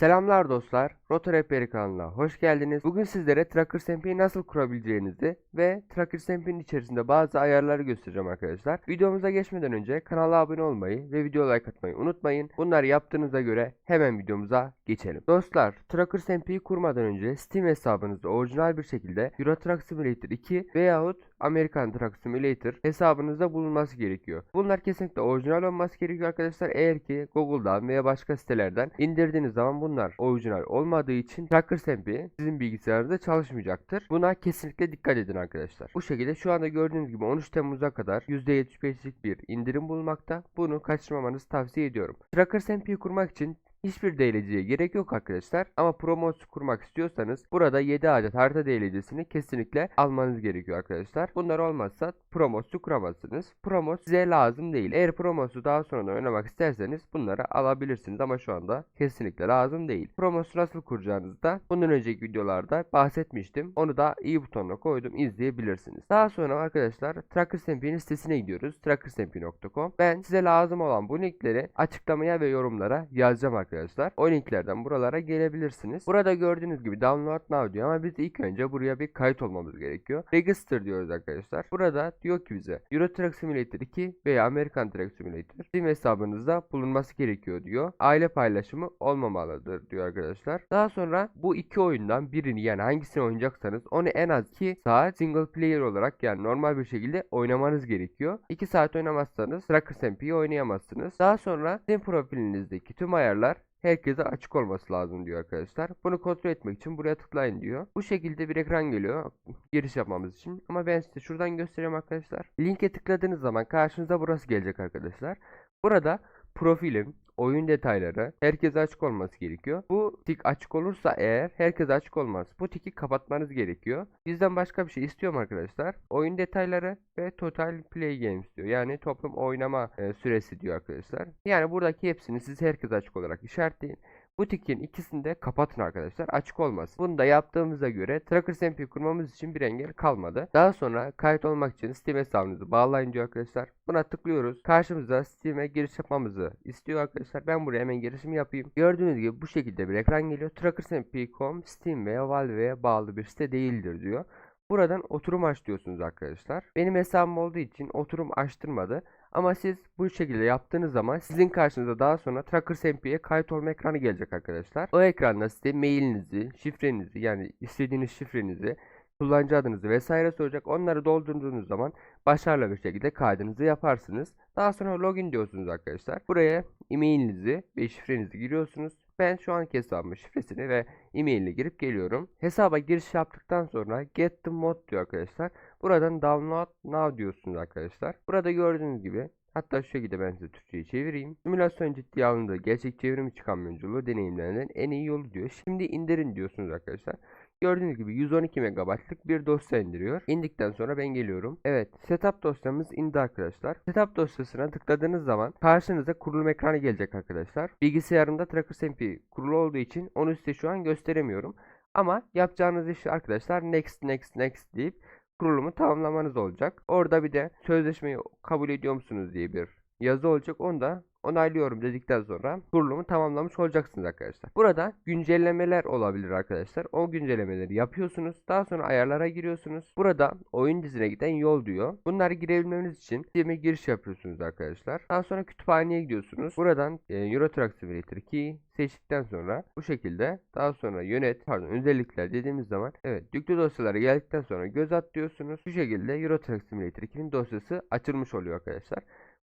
Selamlar dostlar, Roto Rehberi kanalına hoş geldiniz. Bugün sizlere Tracker SMP'yi nasıl kurabileceğinizi ve Tracker SMP'nin içerisinde bazı ayarları göstereceğim arkadaşlar. Videomuza geçmeden önce kanala abone olmayı ve video like atmayı unutmayın. Bunları yaptığınıza göre hemen videomuza geçelim. Dostlar, Tracker SMP'yi kurmadan önce Steam hesabınızda orijinal bir şekilde Euro Truck Simulator 2 veyahut American Truck Simulator hesabınızda bulunması gerekiyor. Bunlar kesinlikle orijinal olması gerekiyor arkadaşlar. Eğer ki Google'dan veya başka sitelerden indirdiğiniz zaman bunlar orijinal olmadığı için Tracker SMP sizin bilgisayarınızda çalışmayacaktır. Buna kesinlikle dikkat edin arkadaşlar. Bu şekilde şu anda gördüğünüz gibi 13 Temmuz'a kadar %75'lik bir indirim bulunmakta. Bunu kaçırmamanızı tavsiye ediyorum. Tracker SMP'yi kurmak için Hiçbir DLC'ye gerek yok arkadaşlar ama Promos kurmak istiyorsanız burada 7 adet harita DLC'sini kesinlikle almanız gerekiyor arkadaşlar. Bunlar olmazsa Promos'u kuramazsınız. Promos size lazım değil. Eğer Promos'u daha sonra oynamak isterseniz bunları alabilirsiniz ama şu anda kesinlikle lazım değil. Promos'u nasıl kuracağınızı da bundan önceki videolarda bahsetmiştim. Onu da i butonuna koydum izleyebilirsiniz. Daha sonra arkadaşlar Tracker sitesine gidiyoruz. trackersmp.com Ben size lazım olan bu linkleri açıklamaya ve yorumlara yazacağım arkadaşlar arkadaşlar. O linklerden buralara gelebilirsiniz. Burada gördüğünüz gibi download now diyor ama biz ilk önce buraya bir kayıt olmamız gerekiyor. Register diyoruz arkadaşlar. Burada diyor ki bize Euro Truck Simulator 2 veya American Truck Simulator Steam hesabınızda bulunması gerekiyor diyor. Aile paylaşımı olmamalıdır diyor arkadaşlar. Daha sonra bu iki oyundan birini yani hangisini oynayacaksanız onu en az 2 saat single player olarak yani normal bir şekilde oynamanız gerekiyor. 2 saat oynamazsanız Tracker SMP'yi oynayamazsınız. Daha sonra Steam profilinizdeki tüm ayarlar herkese açık olması lazım diyor arkadaşlar. Bunu kontrol etmek için buraya tıklayın diyor. Bu şekilde bir ekran geliyor giriş yapmamız için. Ama ben size şuradan göstereyim arkadaşlar. Linke tıkladığınız zaman karşınıza burası gelecek arkadaşlar. Burada profilim, oyun detayları herkese açık olması gerekiyor. Bu tik açık olursa eğer herkese açık olmaz. Bu tiki kapatmanız gerekiyor. Bizden başka bir şey istiyorum arkadaşlar. Oyun detayları ve total play games diyor. Yani toplam oynama e, süresi diyor arkadaşlar. Yani buradaki hepsini siz herkese açık olarak işaretleyin. Bu tikin ikisini de kapatın arkadaşlar. Açık olmasın. Bunu da yaptığımıza göre Tracker SMP kurmamız için bir engel kalmadı. Daha sonra kayıt olmak için Steam hesabınızı bağlayın diyor arkadaşlar. Buna tıklıyoruz. Karşımıza Steam'e giriş yapmamızı istiyor arkadaşlar. Ben buraya hemen girişimi yapayım. Gördüğünüz gibi bu şekilde bir ekran geliyor. TrackerSMP.com Steam veya Valve'ye bağlı bir site değildir diyor. Buradan oturum aç diyorsunuz arkadaşlar. Benim hesabım olduğu için oturum açtırmadı. Ama siz bu şekilde yaptığınız zaman sizin karşınıza daha sonra Tracker SMP'ye kayıt olma ekranı gelecek arkadaşlar. O ekranda size mailinizi, şifrenizi yani istediğiniz şifrenizi, kullanıcı adınızı vesaire soracak. Onları doldurduğunuz zaman başarılı bir şekilde kaydınızı yaparsınız. Daha sonra login diyorsunuz arkadaşlar. Buraya e-mailinizi ve şifrenizi giriyorsunuz. Ben şu anki hesabımın şifresini ve e-mailini girip geliyorum. Hesaba giriş yaptıktan sonra get the mod diyor arkadaşlar. Buradan download now diyorsunuz arkadaşlar. Burada gördüğünüz gibi Hatta şu şekilde ben size Türkçe'ye çevireyim. Simülasyon ciddiye alındığı gerçek çevrim içi kamyonculuğu deneyimlenen en iyi yolu diyor. Şimdi indirin diyorsunuz arkadaşlar. Gördüğünüz gibi 112 MB'lık bir dosya indiriyor. İndikten sonra ben geliyorum. Evet setup dosyamız indi arkadaşlar. Setup dosyasına tıkladığınız zaman karşınıza kurulum ekranı gelecek arkadaşlar. Bilgisayarımda Tracker SMP kurulu olduğu için onu size şu an gösteremiyorum. Ama yapacağınız iş arkadaşlar next next next deyip kurulumu tamamlamanız olacak. Orada bir de sözleşmeyi kabul ediyor musunuz diye bir yazı olacak. Onu da onaylıyorum dedikten sonra kurulumu tamamlamış olacaksınız arkadaşlar. Burada güncellemeler olabilir arkadaşlar. O güncellemeleri yapıyorsunuz. Daha sonra ayarlara giriyorsunuz. Burada oyun dizine giden yol diyor. Bunları girebilmeniz için Steam'e giriş yapıyorsunuz arkadaşlar. Daha sonra kütüphaneye gidiyorsunuz. Buradan e, Euro Truck Simulator 2'yi seçtikten sonra bu şekilde daha sonra yönet pardon özellikler dediğimiz zaman evet yüklü dosyalara geldikten sonra göz at diyorsunuz. Bu şekilde Euro Truck Simulator 2'nin dosyası açılmış oluyor arkadaşlar.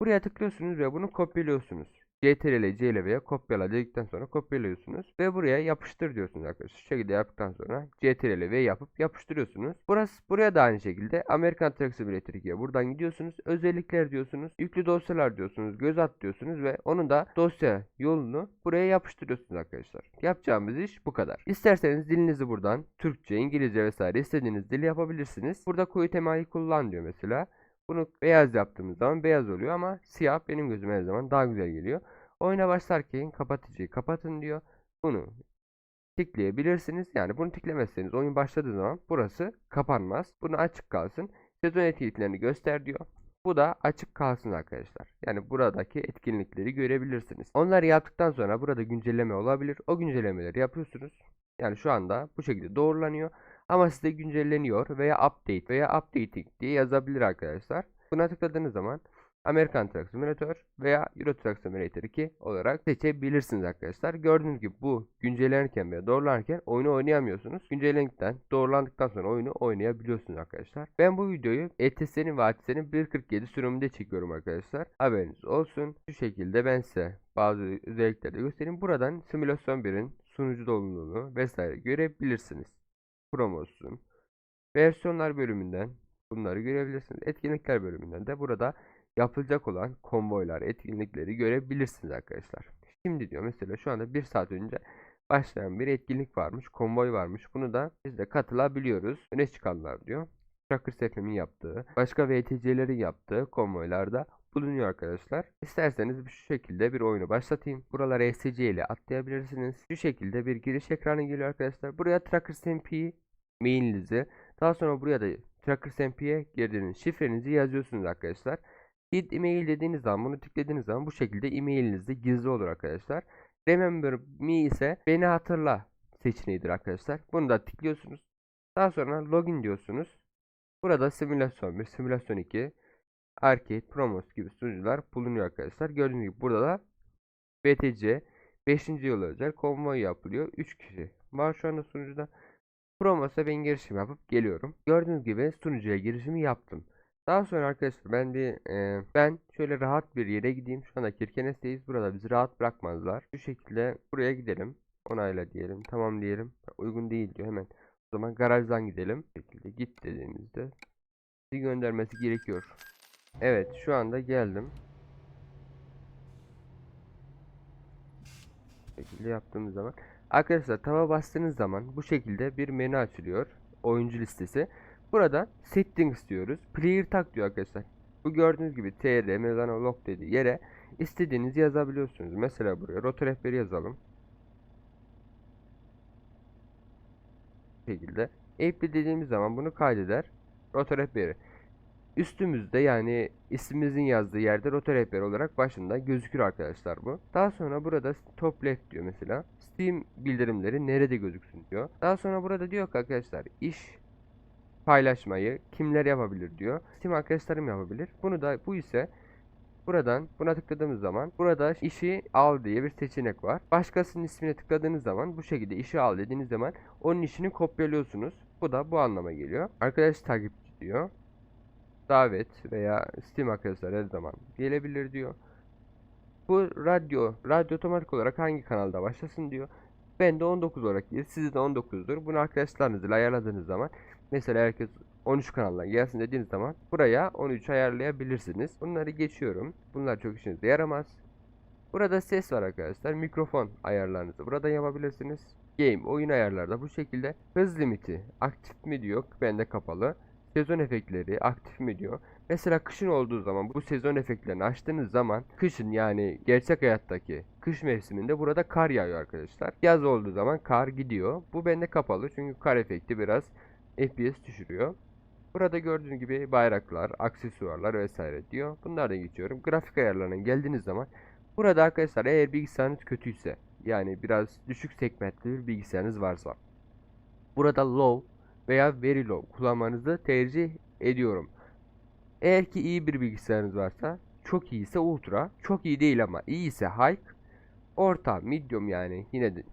Buraya tıklıyorsunuz ve bunu kopyalıyorsunuz. CTRL C ile veya kopyala dedikten sonra kopyalıyorsunuz ve buraya yapıştır diyorsunuz arkadaşlar. Şu şekilde yaptıktan sonra CTRL V yapıp yapıştırıyorsunuz. Burası buraya da aynı şekilde American Truck Simulator 2'ye buradan gidiyorsunuz. Özellikler diyorsunuz. Yüklü dosyalar diyorsunuz. Göz at diyorsunuz ve onun da dosya yolunu buraya yapıştırıyorsunuz arkadaşlar. Yapacağımız iş bu kadar. İsterseniz dilinizi buradan Türkçe, İngilizce vesaire istediğiniz dili yapabilirsiniz. Burada koyu temayı kullan diyor mesela. Bunu beyaz yaptığımız zaman beyaz oluyor ama siyah benim gözüme her zaman daha güzel geliyor. Oyuna başlarken kapatıcıyı kapatın diyor. Bunu tıklayabilirsiniz. Yani bunu tıklamazsanız oyun başladığı zaman burası kapanmaz. Bunu açık kalsın. Sezon etkinliklerini göster diyor. Bu da açık kalsın arkadaşlar. Yani buradaki etkinlikleri görebilirsiniz. Onları yaptıktan sonra burada güncelleme olabilir. O güncellemeleri yapıyorsunuz. Yani şu anda bu şekilde doğrulanıyor. Ama size güncelleniyor veya update veya updating diye yazabilir arkadaşlar. Buna tıkladığınız zaman American Truck Simulator veya Euro Truck Simulator 2 olarak seçebilirsiniz arkadaşlar. Gördüğünüz gibi bu güncellenirken veya doğrulanırken oyunu oynayamıyorsunuz. Güncellendikten, doğrulandıktan sonra oyunu oynayabiliyorsunuz arkadaşlar. Ben bu videoyu ETS'nin ve ATS'nin 1.47 sürümünde çekiyorum arkadaşlar. Haberiniz olsun. Şu şekilde ben size bazı özellikleri göstereyim. Buradan simülasyon 1'in sunucu doluluğunu vesaire görebilirsiniz. Promosyon, versiyonlar bölümünden bunları görebilirsiniz. Etkinlikler bölümünden de burada yapılacak olan konvoylar, etkinlikleri görebilirsiniz arkadaşlar. Şimdi diyor mesela şu anda bir saat önce başlayan bir etkinlik varmış, konvoy varmış. Bunu da biz de katılabiliyoruz. Öne çıkanlar diyor. Tracker SFM'in yaptığı, başka VTC'lerin yaptığı konvoylarda bulunuyor arkadaşlar. İsterseniz şu şekilde bir oyunu başlatayım. Buralara ESC ile atlayabilirsiniz. Şu şekilde bir giriş ekranı geliyor arkadaşlar. Buraya Tracker SMP'yi mailinizi, daha sonra buraya da Tracker SMP'ye girdiğiniz şifrenizi yazıyorsunuz arkadaşlar. Git email dediğiniz zaman bunu tıkladığınız zaman bu şekilde e-mailinizde gizli olur arkadaşlar. Remember me ise beni hatırla seçeneğidir arkadaşlar. Bunu da tıklıyorsunuz. Daha sonra login diyorsunuz. Burada simülasyon 1, simülasyon 2, arcade, promos gibi sunucular bulunuyor arkadaşlar. Gördüğünüz gibi burada da BTC 5. yıl özel konvoy yapılıyor. 3 kişi var şu anda sunucuda. Promos'a ben girişim yapıp geliyorum. Gördüğünüz gibi sunucuya girişimi yaptım. Daha sonra arkadaşlar ben bir e, ben şöyle rahat bir yere gideyim. Şu anda Kirkenes'teyiz. Burada bizi rahat bırakmazlar. Şu şekilde buraya gidelim. Onayla diyelim. Tamam diyelim. Uygun değil diyor hemen. O zaman garajdan gidelim. Bu şekilde git dediğimizde bizi göndermesi gerekiyor. Evet şu anda geldim. Bu şekilde yaptığımız zaman Arkadaşlar tava bastığınız zaman bu şekilde bir menü açılıyor. Oyuncu listesi. Burada settings diyoruz. Player tag diyor arkadaşlar. Bu gördüğünüz gibi tr mezana log dediği yere istediğinizi yazabiliyorsunuz. Mesela buraya rota rehberi yazalım. Bu şekilde. Apply dediğimiz zaman bunu kaydeder. Rota rehberi. Üstümüzde yani ismimizin yazdığı yerde rota rehberi olarak başında gözükür arkadaşlar bu. Daha sonra burada top left diyor mesela. Steam bildirimleri nerede gözüksün diyor. Daha sonra burada diyor ki arkadaşlar iş paylaşmayı kimler yapabilir diyor. Steam arkadaşlarım yapabilir. Bunu da bu ise buradan buna tıkladığımız zaman burada işi al diye bir seçenek var. Başkasının ismine tıkladığınız zaman bu şekilde işi al dediğiniz zaman onun işini kopyalıyorsunuz. Bu da bu anlama geliyor. Arkadaş takipçi diyor davet veya Steam arkadaşlar her zaman gelebilir diyor. Bu radyo, radyo otomatik olarak hangi kanalda başlasın diyor. Ben de 19 olarak gelir. Sizi de 19'dur. Bunu arkadaşlarınızla ayarladığınız zaman mesela herkes 13 kanaldan gelsin dediğiniz zaman buraya 13 ayarlayabilirsiniz. Bunları geçiyorum. Bunlar çok işinize yaramaz. Burada ses var arkadaşlar. Mikrofon ayarlarınızı burada yapabilirsiniz. Game, oyun ayarlarda bu şekilde. Hız limiti aktif mi diyor. Bende kapalı sezon efektleri aktif mi diyor. Mesela kışın olduğu zaman bu sezon efektlerini açtığınız zaman kışın yani gerçek hayattaki kış mevsiminde burada kar yağıyor arkadaşlar. Yaz olduğu zaman kar gidiyor. Bu bende kapalı çünkü kar efekti biraz FPS düşürüyor. Burada gördüğünüz gibi bayraklar, aksesuarlar vesaire diyor. Bunları da geçiyorum. Grafik ayarlarına geldiğiniz zaman burada arkadaşlar eğer bilgisayarınız kötüyse yani biraz düşük segmentli bir bilgisayarınız varsa burada low veya very low kullanmanızı tercih ediyorum. Eğer ki iyi bir bilgisayarınız varsa çok iyi ise ultra, çok iyi değil ama iyi ise high, orta, medium yani yine de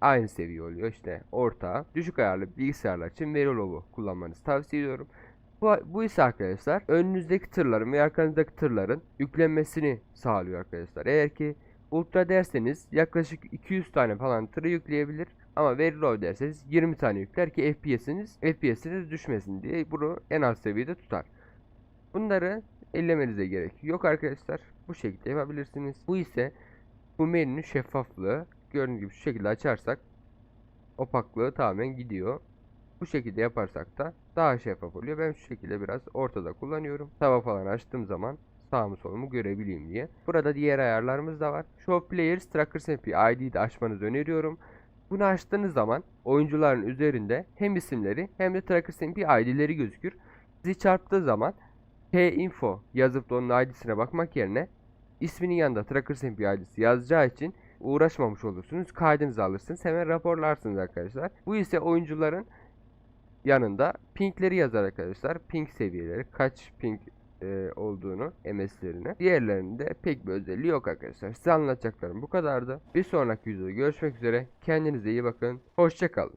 aynı seviye oluyor işte orta, düşük ayarlı bilgisayarlar için very low'u kullanmanızı tavsiye ediyorum. Bu, bu ise arkadaşlar önünüzdeki tırların ve arkanızdaki tırların yüklenmesini sağlıyor arkadaşlar. Eğer ki ultra derseniz yaklaşık 200 tane falan tırı yükleyebilir. Ama very low derseniz 20 tane yükler ki FPS'iniz FPS'iniz düşmesin diye bunu en az seviyede tutar. Bunları ellemenize gerek yok arkadaşlar. Bu şekilde yapabilirsiniz. Bu ise bu menünün şeffaflığı. Gördüğünüz gibi şu şekilde açarsak opaklığı tamamen gidiyor. Bu şekilde yaparsak da daha şeffaf oluyor. Ben şu şekilde biraz ortada kullanıyorum. Tava falan açtığım zaman sağımı solumu görebileyim diye. Burada diğer ayarlarımız da var. Show Players Tracker SMP ID'yi de açmanızı öneriyorum. Bunu açtığınız zaman oyuncuların üzerinde hem isimleri hem de Tracker SMP ID'leri gözükür. Sizi çarptığı zaman P-info yazıp da onun ID'sine bakmak yerine isminin yanında Tracker SMP ID'si yazacağı için uğraşmamış olursunuz. Kaydınızı alırsınız. Hemen raporlarsınız arkadaşlar. Bu ise oyuncuların yanında pingleri yazar arkadaşlar. Ping seviyeleri kaç ping e, olduğunu MS'lerine. Diğerlerinde pek bir özelliği yok arkadaşlar. Size anlatacaklarım bu kadardı. Bir sonraki videoda görüşmek üzere. Kendinize iyi bakın. Hoşçakalın.